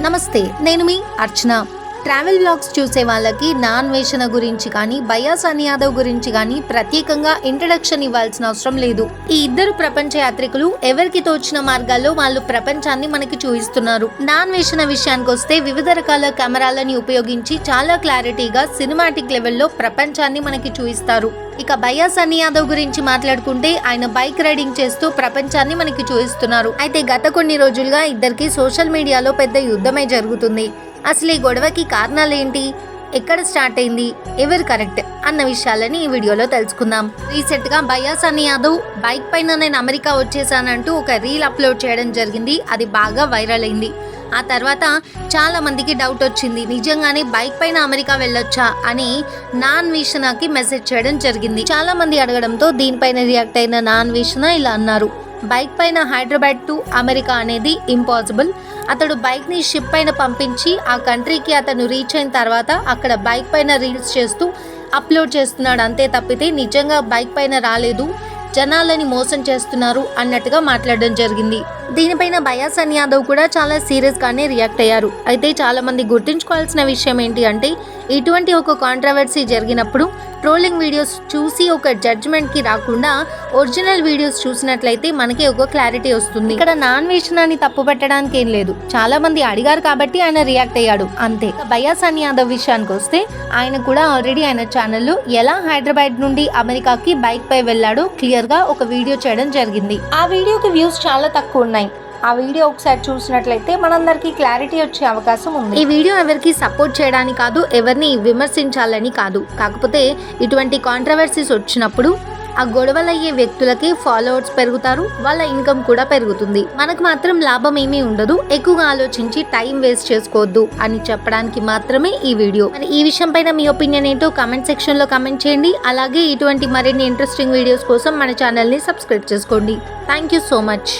నమస్తే నేను మీ అర్చన. Travel blogs చూసే వాళ్ళకి నాన్ వేషణ గురించి కానీ బయాస్ అని యాదవ్ గురించి కానీ ప్రత్యేకంగా ఇంట్రడక్షన్ ఇవ్వాల్సిన అవసరం లేదు. ఈ ఇద్దరు ప్రపంచ యాత్రికులు ఎవరికి తోచిన మార్గాల్లో వాళ్ళు ప్రపంచాన్ని మనకి చూపిస్తున్నారు. నాన్ వేషణ విషయానికి వస్తే వివిధ రకాల కెమెరాలని ఉపయోగించి చాలా క్లారిటీగా సినిమాటిక్ లెవెల్లో ప్రపంచాన్ని మనకి చూపిస్తారు. ఇక బయాస్ అని యాదవ్ గురించి మాట్లాడుకుంటే ఆయన బైక్ రైడింగ్ చేస్తూ ప్రపంచాన్ని మనకి చూపిస్తున్నారు. అయితే గత కొన్ని రోజులుగా ఇద్దరికి సోషల్ మీడియాలో పెద్ద యుద్ధమే జరుగుతుంది. అసలు ఈ గొడవకి కారణాలు ఏంటి ఎక్కడ స్టార్ట్ అయింది? ఎవరు కరెక్ట్? అన్న విషయాలని ఈ వీడియోలో తెలుసుకుందాం. రీసెంట్గా బయాస్ అని యాదవ్ బైక్ పైన నేను అమెరికా వచ్చేసానంటూ ఒక రీల్ అప్లోడ్ చేయడం జరిగింది. అది బాగా వైరల్ అయింది. ఆ తర్వాత చాలా మందికి డౌట్ వచ్చింది. నిజంగానే బైక్ పైన అమెరికా వెళ్ళొచ్చా అని నాన్ వీషణకి మెసేజ్ చేయడం జరిగింది. చాలా మంది అడగడంతో దీనిపైన రియాక్ట్ అయిన నాన్ వీషణ ఇలా అన్నారు. బైక్ పైన హైదరాబాద్ టు అమెరికా అనేది ఇంపాసిబుల్. అతడు బైక్ని షిప్ పైన పంపించి ఆ కంట్రీకి అతను రీచ్ అయిన తర్వాత అక్కడ బైక్ పైన రీల్స్ చేస్తూ అప్లోడ్ చేస్తున్నాడు. అంతే తప్పితే నిజంగా బైక్ పైన రాలేదు. జనాలని మోసం చేస్తున్నారు అన్నట్టుగా మాట్లాడడం జరిగింది. దీనిపైన బయాసన్ యాదవ్ కూడా చాలా సీరియస్ గానే రియాక్ట్ అయ్యారు. అయితే చాలా మంది గుర్తుంచుకోవాల్సిన విషయం ఏంటి అంటే ఇటువంటి ఒక కాంట్రవర్సీ జరిగినప్పుడు ట్రోలింగ్ వీడియోస్ చూసి ఒక జడ్జ్మెంట్కి రాకుండా ఒరిజినల్ వీడియోస్ చూసినట్లయితే మనకి ఒక క్లారిటీ వస్తుంది. ఇక్కడ నాన్ వేషనాన్ని తప్పు పెట్టడానికి ఏం లేదు. చాలా మంది అడిగారు కాబట్టి ఆయన రియాక్ట్ అయ్యాడు. అంతే. బయాస్ అని యాదవ్ విషయానికి వస్తే ఆయన కూడా ఆల్రెడీ ఆయన ఛానల్లో ఎలా హైదరాబాద్ నుండి అమెరికాకి బైక్ పై వెళ్ళాడో క్లియర్గా ఒక వీడియో చేయడం జరిగింది. ఆ వీడియోకి వ్యూస్ చాలా తక్కువ ఉన్నాయి. ఆ వీడియో ఒకసారి చూసినట్లయితే మనందరికీ క్లారిటీ వచ్చే అవకాశం ఉంది. ఈ వీడియో ఎవరికి సపోర్ట్ చేయడానికి కాదు ఎవరిని విమర్శించాలని కాదు. కాకపోతే ఇటువంటి కాంట్రవర్సీస్ వచ్చినప్పుడు ఆ గొడవలయ్యే వ్యక్తులకి ఫాలోవర్స్ పెరుగుతారు వాళ్ళ ఇన్కమ్ కూడా పెరుగుతుంది. మనకు మాత్రం లాభం ఏమీ ఉండదు ఎక్కువగా ఆలోచించి టైం వేస్ట్ చేసుకోవద్దు అని చెప్పడానికి మాత్రమే ఈ వీడియో. మరి ఈ విషయం పైన మీ ఒపీనియన్ ఏంటో కమెంట్ సెక్షన్లో కమెంట్ చేయండి. అలాగే ఇటువంటి మరిన్ని ఇంట్రెస్టింగ్ వీడియోస్ కోసం మన ఛానల్ని సబ్స్క్రైబ్ చేసుకోండి. Thank you so much